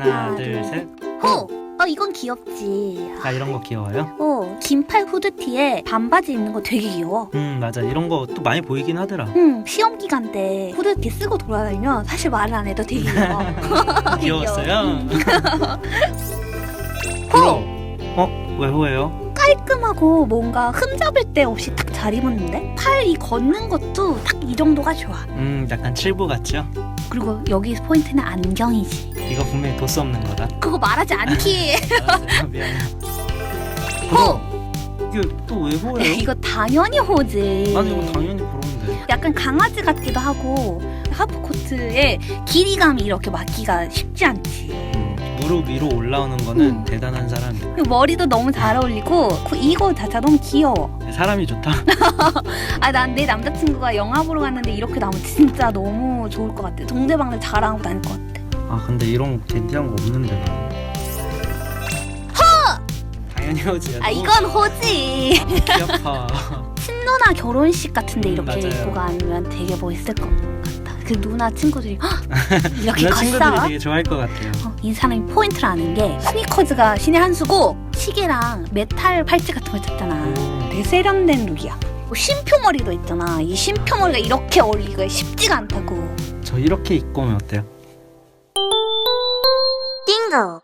하나, 둘, 셋. 호! 어, 이건 귀엽지. 아 이런 거 귀여워요? 어, 긴팔 후드티에 반바지 입는 거 되게 귀여워. 음 맞아 이런 거 또 많이 보이긴 하더라. 응, 시험 기간 때 후드티 쓰고 돌아다니면 사실 말을 안 해도 되게 귀여워. 귀여웠어요. 호! 어? 왜 호예요? 깔끔하고 뭔가 흠잡을 데 없이 딱 잘 입었는데? 팔 이 걷는 것도 딱 이 정도가 좋아. 음 약간 칠부 같죠? 그리고 여기 포인트는 안경이지. 이거 분명히 도수 없는 거다. 그거 말하지 않기. 알았어요. 미안해. 호! 이게 또왜 호예요? 이거 당연히 호지. 난 이거 당연히 부러운데. 약간 강아지 같기도 하고 하프 코트에 길이감이 이렇게 맞기가 쉽지 않지. 음, 무릎 위로 올라오는 거는 음. 대단한. 그리고 머리도 너무 잘 어울리고 그 이거 자체가 너무 귀여워. 사람이 좋다. 아 난 내 남자친구가 영화 보러 갔는데 이렇게 나오면 진짜 너무 좋을 것 같아. 동대방들 자랑하고 다닐 것 같아. 아 근데 이런 댄디한 거 없는데. 허! 당연히 호지. 아 이건 호지. 귀 아파. 친누나 결혼식 같은데 음, 이렇게 맞아요. 입고 가면 되게 멋있을 것 같다. 그 누나 친구들이 "헉! 이렇게 누나 친구들이 갔어? 되게 좋아할 것 같아요. 어, 이 사람이 포인트를 아는 게 스니커즈가 신의 한 수고 시계랑 메탈 팔찌 같은 거 쳤잖아. 음. 되게 세련된 룩이야. 뭐 쉼표머리도 있잖아. 이 쉼표머리가 이렇게 어울리기가 쉽지가 않다고. 저 이렇게 입고 오면 어때요? 띵거.